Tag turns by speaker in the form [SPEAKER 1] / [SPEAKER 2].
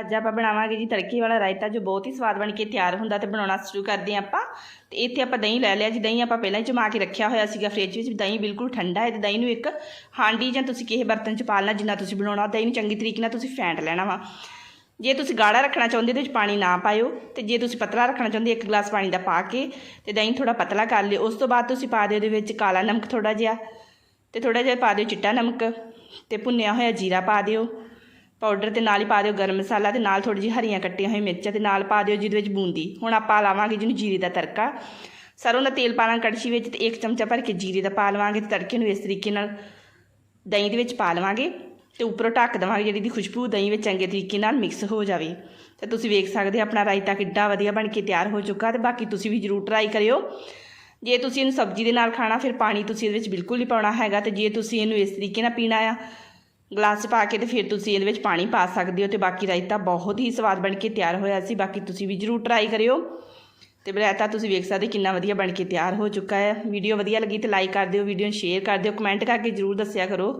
[SPEAKER 1] ਅੱਜ ਆਪਾਂ ਬਣਾਵਾਂਗੇ ਜੀ ਤੜਕੇ ਵਾਲਾ ਰਾਇਤਾ ਜੋ ਬਹੁਤ ਹੀ ਸਵਾਦ ਬਣ ਕੇ ਤਿਆਰ ਹੁੰਦਾ ਤੇ ਬਣਾਉਣਾ ਸ਼ੁਰੂ ਕਰਦੇ ਹਾਂ ਆਪਾਂ। ਤੇ ਇੱਥੇ ਆਪਾਂ ਦਹੀਂ ਲੈ ਲਿਆ ਜੀ, ਦਹੀਂ ਆਪਾਂ ਪਹਿਲਾਂ ਹੀ ਜਮਾ ਕੇ ਰੱਖਿਆ ਹੋਇਆ ਸੀਗਾ ਫ੍ਰਿਜ ਵਿੱਚ। ਦਹੀਂ ਬਿਲਕੁਲ ਠੰਡਾ ਹੈ ਤੇ ਦਹੀਂ ਨੂੰ ਇੱਕ ਹਾਂਡੀ ਜਾਂ ਤੁਸੀਂ ਕਿਸੇ ਬਰਤਨ 'ਚ ਪਾ ਲੈਣਾ, ਜਿੰਨਾ ਤੁਸੀਂ ਬਣਾਉਣਾ, ਦਹੀਂ ਨੂੰ ਚੰਗੀ ਤਰੀਕੇ ਨਾਲ ਤੁਸੀਂ ਫੈਂਟ ਲੈਣਾ ਵਾ। ਜੇ ਤੁਸੀਂ ਗਾੜਾ ਰੱਖਣਾ ਚਾਹੁੰਦੇ ਤੇ ਵਿੱਚ ਪਾਣੀ ਨਾ ਪਾਇਓ ਤੇ ਜੇ ਤੁਸੀਂ ਪਤਲਾ ਰੱਖਣਾ ਚਾਹੁੰਦੇ ਇੱਕ ਗਲਾਸ ਪਾਣੀ ਦਾ ਪਾ ਕੇ ਤੇ ਦਹੀਂ ਥੋੜਾ ਪਤਲਾ ਕਰ ਲਿਓ। ਉਸ ਤੋਂ ਬਾਅਦ ਤੁਸੀਂ ਪਾ ਦਿਓ ਉਹਦੇ ਵਿੱਚ ਕਾਲਾ ਨਮਕ ਥੋੜਾ ਜਿਹਾ ਤੇ ਥੋੜਾ ਜਿਹਾ ਪਾ ਦਿਓ ਚਿੱਟਾ ਨਮਕ ਤੇ ਭੁੰਨਿਆ ਹੋਇਆ ਜੀਰਾ ਪਾ ਦਿਓ। ਪਾਊਡਰ ਤੇ ਨਾਲ ਹੀ ਪਾ ਦਿਓ ਗਰਮ ਮਸਾਲਾ ਤੇ ਨਾਲ ਥੋੜੀ ਜਿਹੀ ਹਰੀਆਂ ਕੱਟੀਆਂ ਹੋਈਆਂ ਮਿਰਚਾਂ ਤੇ ਨਾਲ ਪਾ ਦਿਓ ਜਿਹਦੇ ਵਿੱਚ ਬੂੰਦੀ। ਹੁਣ ਆਪਾਂ ਲਾਵਾਂਗੇ ਜਿਹਨੂੰ ਜੀਰੇ ਦਾ ਤੜਕਾ। ਸਰੋਂ ਦਾ ਤੇਲ ਪਾਣਾ ਕੜਛੀ ਵਿੱਚ ਤੇ ਇੱਕ ਚਮਚਾ ਭਰ ਕੇ ਜੀਰੇ ਦਾ ਪਾ ਲਵਾਂਗੇ ਤੇ ਤੜਕੇ ਨੂੰ ਇਸ ਤਰੀਕੇ ਨਾਲ ਦਹੀਂ ਦੇ ਵਿੱਚ ਪਾ ਲਵਾਂਗੇ ਤੇ ਉੱਪਰੋਂ ਢੱਕ ਦੇਵਾਂਗੇ ਜਿਹੜੀ ਦੀ ਖੁਸ਼ਬੂ, ਦਹੀਂ ਵਿੱਚ ਚੰਗੇ ਤਰੀਕੇ ਨਾਲ ਮਿਕਸ ਹੋ ਜਾਵੇ। ਤੇ ਤੁਸੀਂ ਵੇਖ ਸਕਦੇ ਆਪਣਾ ਰਾਇਤਾ ਕਿੱਡਾ ਵਧੀਆ ਬਣ ਕੇ ਤਿਆਰ ਹੋ ਚੁੱਕਾ ਤੇ ਬਾਕੀ ਤੁਸੀਂ ਵੀ ਜਰੂਰ ਟਰਾਈ ਕਰਿਓ। ਜੇ ਤੁਸੀਂ ਇਹਨੂੰ ਸਬਜ਼ੀ ਦੇ ਨਾਲ ਖਾਣਾ ਫਿਰ ਪਾਣੀ ਤੁਸੀਂ ਇਹਦੇ ਵਿੱਚ ਬਿਲਕੁਲ ਨਹੀਂ ਪਾਉਣਾ ਹੈਗਾ ਤੇ ਜੇ ਤੁਸੀਂ ਇਹਨੂੰ ਇਸ ਤਰੀਕੇ ਨਾਲ ਪੀਣਾ ਆ ਗਲਾਸ 'ਚ ਪਾ ਕੇ ਤੇ ਫਿਰ ਤੁਸੀਂ ਇਹਦੇ ਵਿੱਚ ਪਾਣੀ ਪਾ ਸਕਦੇ ਹੋ ਤੇ ਬਾਕੀ ਰਾਇਤਾ ਬਹੁਤ ਹੀ ਸਵਾਦ ਬਣ ਕੇ ਤਿਆਰ ਹੋਇਆ ਸੀ। ਬਾਕੀ ਤੁਸੀਂ ਵੀ ਜਰੂਰ ਟਰਾਈ ਕਰਿਓ। ਤੇ ਰਾਇਤਾ ਤੁਸੀਂ ਵੇਖ ਸਕਦੇ ਕਿੰਨਾ ਵਧੀਆ ਬਣ ਕੇ ਤਿਆਰ ਹੋ ਚੁੱਕਾ ਹੈ। ਵੀਡੀਓ ਵਧੀਆ ਲੱਗੀ ਤੇ ਲਾਈਕ ਕਰ ਦਿਓ, ਵੀਡੀਓ ਨੂੰ ਸ਼ੇਅਰ ਕਰ ਦਿਓ ਕਮੈਂਟ ਕਰਕੇ ਜਰੂਰ ਦੱਸਿਆ ਕਰੋ।